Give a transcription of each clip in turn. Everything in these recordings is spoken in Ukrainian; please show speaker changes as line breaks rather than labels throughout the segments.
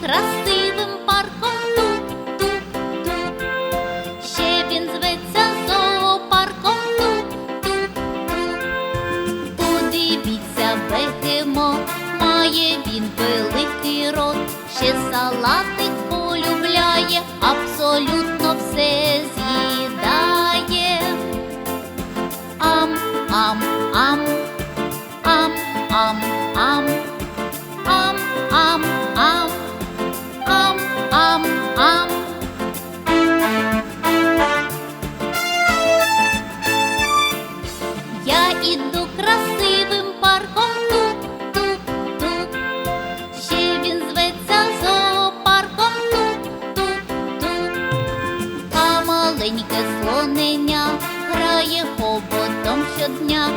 красивим парком тут-тут-тут, ще він зветься зоопарком тут-тут-тут. Подивіться, бегемо, має він великий рот, ще салатик полюбляє, абсолютно все з'їдає. Ам, ам, ам, ам, ам, ам. Слонення грає хоботом щодня,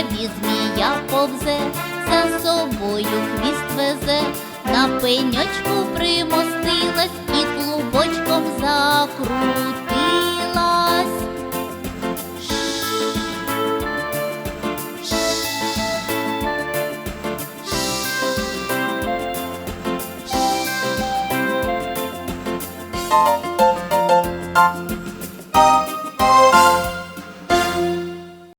траві змія повзе, за собою хвіст везе, на пеньочку примостилась і клубочком закрутилась.